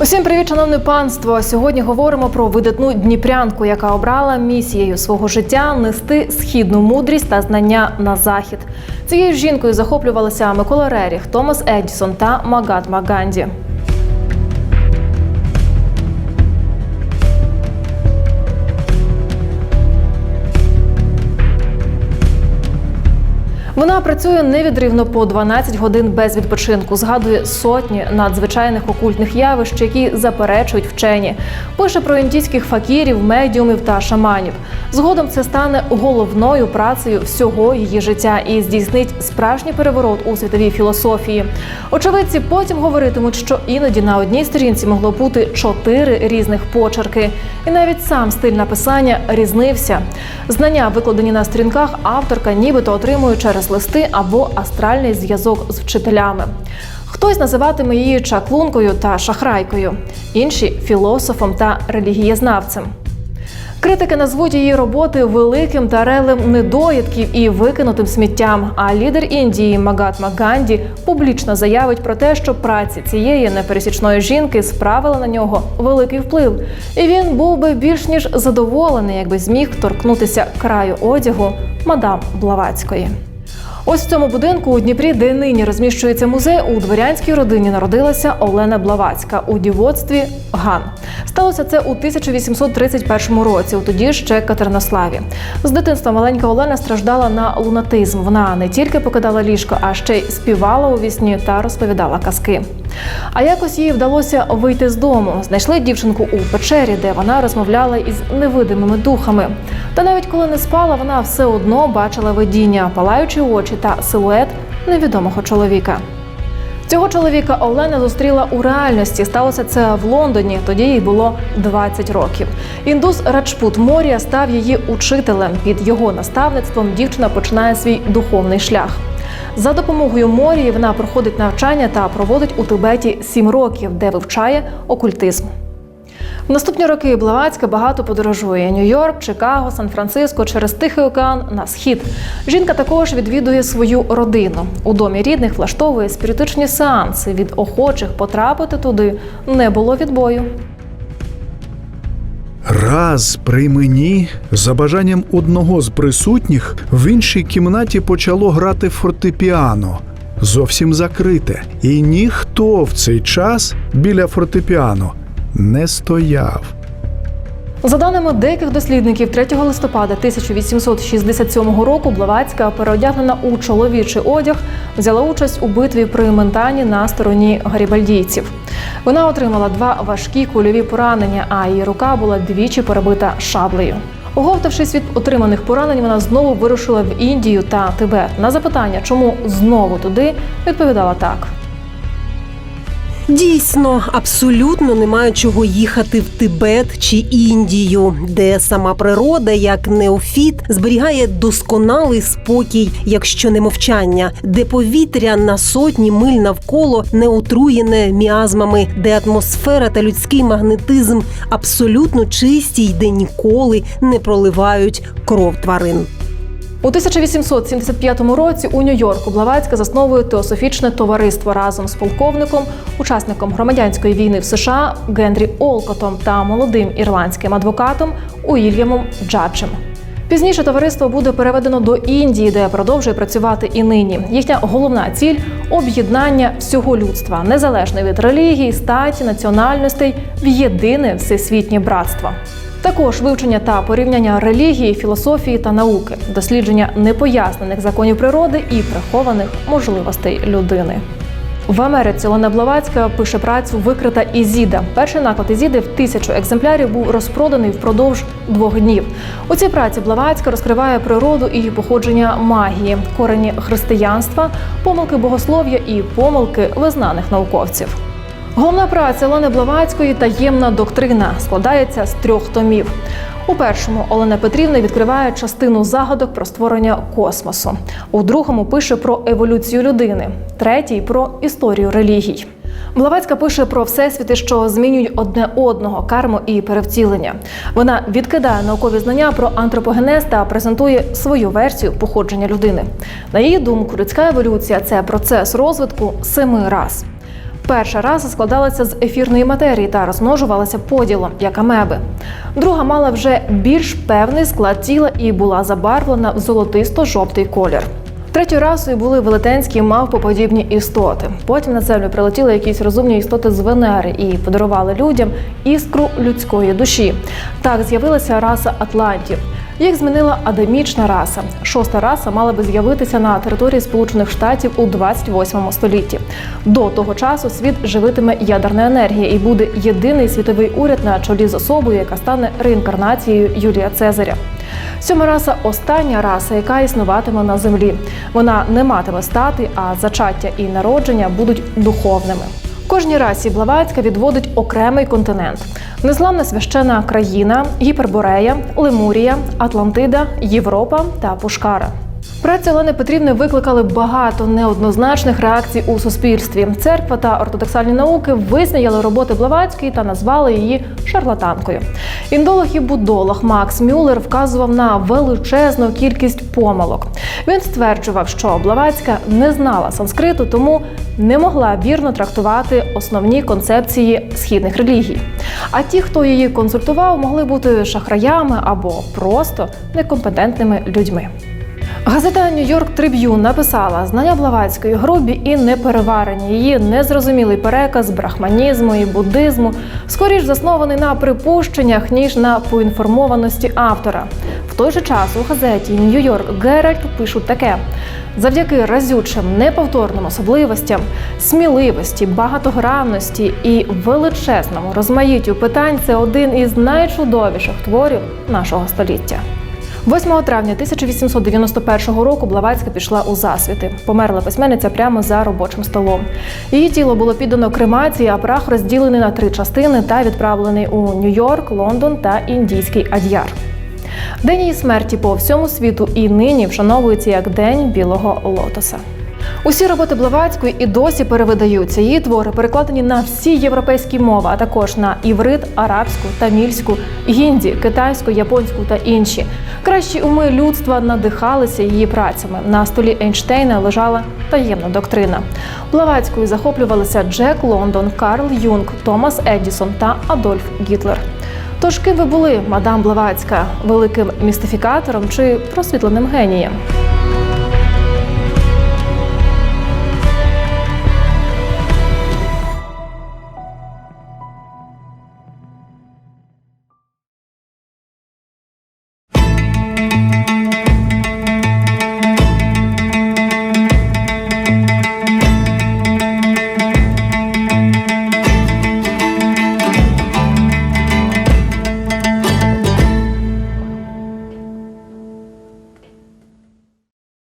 Усім привіт, шановне панство. Сьогодні говоримо про видатну дніпрянку, яка обрала місією свого життя нести східну мудрість та знання на захід. Цією жінкою захоплювалися Микола Реріх, Томас Едісон та Магатма Ганді. Вона працює невідривно по 12 годин без відпочинку. Згадує сотні надзвичайних окультних явищ, які заперечують вчені. Пише про індійських факірів, медіумів та шаманів. Згодом це стане головною працею всього її життя і здійснить справжній переворот у світовій філософії. Очевидці потім говоритимуть, що іноді на одній сторінці могло бути чотири різних почерки, і навіть сам стиль написання різнився. Знання, викладені на сторінках, авторка нібито отримує через листи або астральний зв'язок з вчителями. Хтось називатиме її чаклункою та шахрайкою, інші філософом та релігієзнавцем. Критики назвуть її роботи великим тарелем недоїдків і викинутим сміттям. А лідер Індії Магатма Ганді публічно заявить про те, що праці цієї непересічної жінки справила на нього великий вплив, і він був би більш ніж задоволений, якби зміг торкнутися краю одягу мадам Блаватської. Ось в цьому будинку у Дніпрі, де нині розміщується музей, у дворянській родині народилася Олена Блавацька у дівоцтві Ган. Сталося це у 1831 році, у тоді ще Катеринославі. З дитинства маленька Олена страждала на лунатизм. Вона не тільки покидала ліжко, а ще й співала у вісні та розповідала казки. А якось їй вдалося вийти з дому. Знайшли дівчинку у печері, де вона розмовляла із невидимими духами. Та навіть коли не спала, вона все одно бачила видіння, палаючі очі та силует невідомого чоловіка. Цього чоловіка Олена зустріла у реальності. Сталося це в Лондоні. Тоді їй було 20 років. Індус Раджпут Морія став її учителем. Під його наставництвом дівчина починає свій духовний шлях. За допомогою Морії вона проходить навчання та проводить у Тибеті 7 років, де вивчає окультизм. В наступні роки Блаватська багато подорожує: Нью-Йорк, Чикаго, Сан-Франциско через Тихий океан на схід. Жінка також відвідує свою родину. У домі рідних влаштовує спіритичні сеанси. Від охочих потрапити туди не було відбою. Раз при мені, за бажанням одного з присутніх, в іншій кімнаті почало грати фортепіано. Зовсім закрите, і ніхто в цей час біля фортепіано не стояв. За даними деяких дослідників, 3 листопада 1867 року Блаватська, переодягнена у чоловічий одяг, взяла участь у битві при Ментані на стороні гарібальдійців. Вона отримала два важкі кульові поранення, а її рука була двічі перебита шаблею. Оговтавшись від отриманих поранень, вона знову вирушила в Індію та Тибет. На запитання, чому знову туди, відповідала так. Дійсно, абсолютно немає чого їхати в Тибет чи Індію, де сама природа, як неофіт, зберігає досконалий спокій, якщо не мовчання, де повітря на сотні миль навколо не отруєне міазмами, де атмосфера та людський магнетизм абсолютно чисті й де ніколи не проливають кров тварин. У 1875 році у Нью-Йорку Блаватська засновує теософічне товариство разом з полковником, учасником громадянської війни в США Генрі Олкотом та молодим ірландським адвокатом Уільямом Джаджем. Пізніше товариство буде переведено до Індії, де продовжує працювати і нині. Їхня головна ціль об'єднання всього людства, незалежно від релігії, статі, національностей, в єдине всесвітнє братство. Також вивчення та порівняння релігії, філософії та науки, дослідження непояснених законів природи і прихованих можливостей людини. В Америці Олена Блаватська пише працю Викрита Ізіда. Перший наклад Ізіди в тисячу екземплярів був розпроданий впродовж двох днів. У цій праці Блаватська розкриває природу і походження магії, корені християнства, помилки богослов'я і помилки визнаних науковців. Головна праця Олени Блаватської таємна доктрина складається з трьох томів. У першому Олена Петрівна відкриває частину загадок про створення космосу. У другому пише про еволюцію людини, третій про історію релігій. Блаватська пише про всесвіти, що змінюють одне одного карму і перевтілення. Вона відкидає наукові знання про антропогенез та презентує свою версію походження людини. На її думку, людська еволюція це процес розвитку семи раз. Перша раса складалася з ефірної матерії та розмножувалася поділом, як амеби. Друга мала вже більш певний склад тіла і була забарвлена в золотисто-жовтий колір. Третьою расою були велетенські мавпоподібні істоти. Потім на землю прилетіли якісь розумні істоти з Венери і подарували людям іскру людської душі. Так з'явилася раса атлантів. Їх змінила адемічна раса. Шоста раса мала би з'явитися на території Сполучених Штатів у 28 столітті. До того часу світ живитиме ядерна енергія і буде єдиний світовий уряд на чолі з особою, яка стане реінкарнацією Юлія Цезаря. Сьома раса остання раса, яка існуватиме на землі. Вона не матиме стати, а зачаття і народження будуть духовними. Кожній расі Блаватська відводить окремий континент: незламна священа країна, Гіперборея, Лемурія, Атлантида, Європа та Пушкара. Праці Олени Петрівни викликали багато неоднозначних реакцій у суспільстві. Церква та ортодоксальні науки висміяли роботи Блаватської та назвали її шарлатанкою. Індолог і будолог Макс Мюллер вказував на величезну кількість помилок. Він стверджував, що Блаватська не знала санскриту, тому не могла вірно трактувати основні концепції східних релігій. А ті, хто її консультував, могли бути шахраями або просто некомпетентними людьми. Газета Нью-Йорк Триб'юн написала знання Блаватської грубі і непереварені. Її незрозумілий переказ брахманізму і буддизму скоріш заснований на припущеннях ніж на поінформованості автора. В той же час у газеті Нью-Йорк Геральт пишуть таке: завдяки разючим неповторним особливостям, сміливості, багатогранності і величезному розмаїттю питань це один із найчудовіших творів нашого століття. 8 травня 1891 року Блаватська пішла у засвіти. Померла письменниця прямо за робочим столом. Її тіло було піддано кремації, а прах розділений на три частини та відправлений у Нью-Йорк, Лондон та індійський ад'яр. День її смерті по всьому світу і нині вшановується як День білого лотоса. Усі роботи Блаватської і досі перевидаються. Її твори перекладені на всі європейські мови, а також на іврит, арабську, тамільську, гінді, китайську, японську та інші. Кращі уми людства надихалися її працями. На столі Ейнштейна лежала таємна доктрина. Блаватською захоплювалися Джек Лондон, Карл Юнг, Томас Едісон та Адольф Гітлер. Тож ким ви були, мадам Блаватська, великим містифікатором чи просвітленим генієм?